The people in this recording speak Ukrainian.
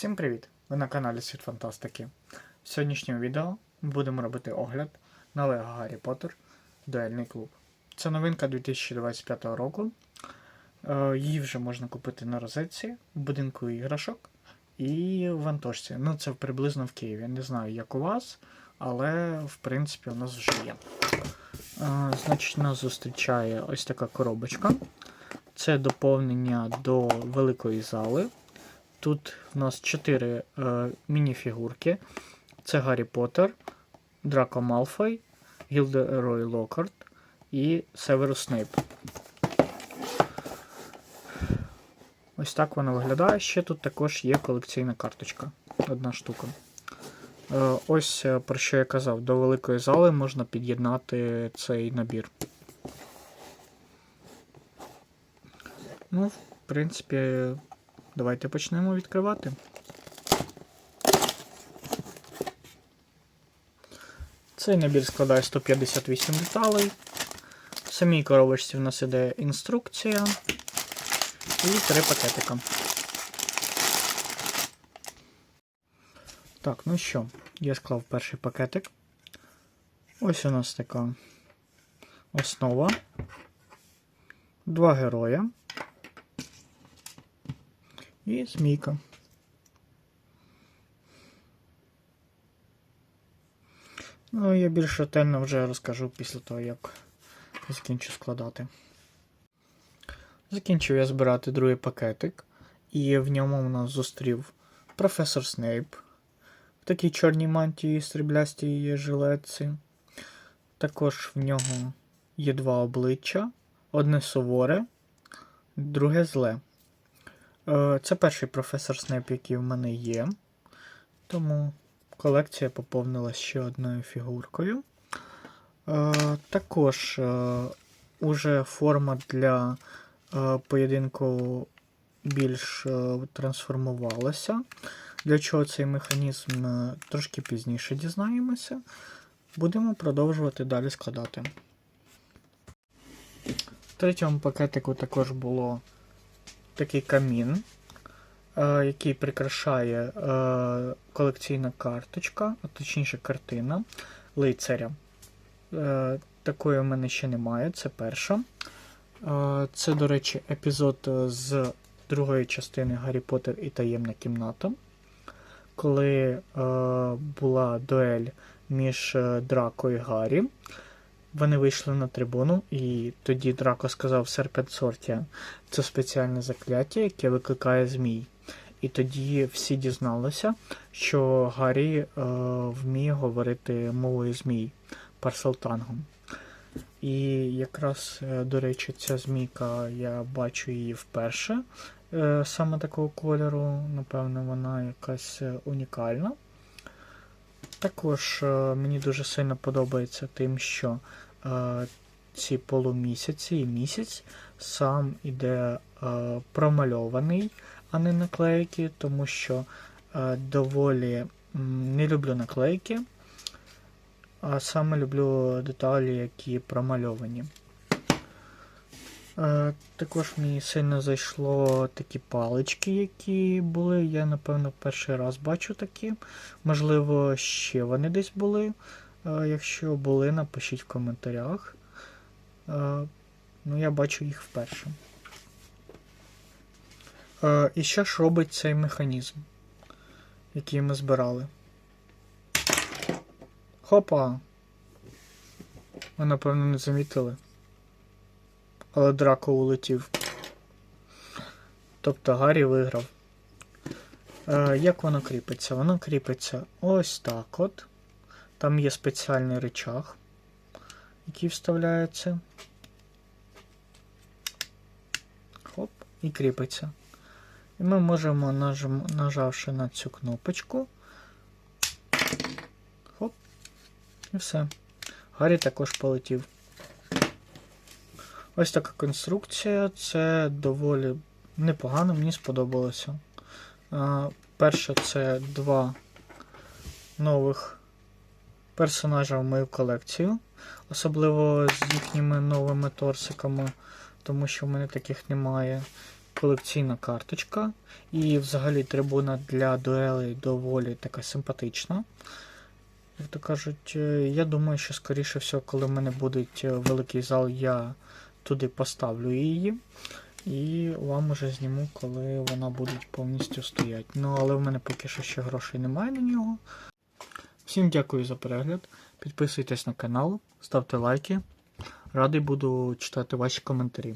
Всім привіт! Ви на каналі Світ Фантастики. В сьогоднішньому відео ми будемо робити огляд на Лего Гаррі Поттер Дуельний клуб. Це новинка 2025 року. Е, Її вже можна купити на розетці, в будинку іграшок і в Антошці. Ну, це приблизно в Києві. Не знаю, як у вас, але в принципі у нас вже є. Е, Значить, нас зустрічає ось така коробочка. Це доповнення до великої зали. Тут в нас 4 е, мініфігурки. Це Гаррі Поттер, Драко Малфой, Гілдерой Локарт і Северус Снейп. Ось так вона виглядає. Ще тут також є колекційна карточка. Одна штука. Е, ось е, про що я казав, до великої зали можна під'єднати цей набір. Ну, в принципі, давайте почнемо відкривати. Цей набір складає 158 деталей. В самій коробочці в нас іде інструкція і три пакетика. Так, ну що, я склав перший пакетик. Ось у нас така основа. Два героя. І змійка. Ну, я більш ретельно вже розкажу після того, як закінчу складати. Закінчив я збирати другий пакетик, і в ньому нас зустрів професор Снейп в такій чорній мантії стріблястій жилетці. Також в нього є два обличчя: одне суворе, друге зле. Е, Це перший професор Снейп, який в мене є. Тому колекція поповнилась ще одною фігуркою. Е, Також е, уже форма для поєдинку більш трансформувалася. Для чого цей механізм трошки пізніше дізнаємося. Будемо продовжувати далі складати. В третьому пакетику також було такий камін, е, який прикрашає е, колекційна карточка, точніше картина лицаря. Е, Такої в мене ще немає, це перша. Це, до речі, епізод з другої частини Гаррі Поттер і таємна кімната. Коли була дуель між Драко і Гаррі. Вони вийшли на трибуну, і тоді Драко сказав Серпент Сортія. Це спеціальне закляття, яке викликає змій. І тоді всі дізналися, що Гаррі е, вміє говорити мовою змій парселтангом. І якраз, е, до речі, ця змійка, я бачу її вперше. Е, саме такого кольору, напевно, вона якась е, унікальна. Також е, мені дуже сильно подобається тим, що е, ці полумісяці і місяць сам іде е, промальований, а не наклейки, тому що доволі не люблю наклейки, а саме люблю деталі, які промальовані. Також мені сильно зайшло такі палички, які були. Я, напевно, перший раз бачу такі. Можливо, ще вони десь були. Якщо були, напишіть в коментарях. Ну, я бачу їх вперше. І що ж робить цей механізм, який ми збирали? Хопа! Ви, напевно, не замітили. Але Драко улетів. Тобто Гаррі виграв. Е, Як воно кріпиться? Воно кріпиться ось так от. Там є спеціальний речах, який вставляється. Хоп, і кріпиться. І ми можемо, нажим, нажавши на цю кнопочку. Хоп, і все. Гаррі також полетів. Ось така конструкція. Це доволі непогано, мені сподобалося. Перше, це два нових персонажа в мою колекцію. Особливо з їхніми новими торсиками, тому що в мене таких немає. колекційна карточка. І взагалі трибуна для дуелей доволі така симпатична. Як то кажуть, е, я думаю, що скоріше всього, коли в мене буде великий зал, я туди поставлю її. І вам уже зніму, коли вона буде повністю стояти. Ну, але в мене поки що ще грошей немає на нього. Всім дякую за перегляд. Підписуйтесь на канал, ставте лайки. Радий буду читати ваші коментарі.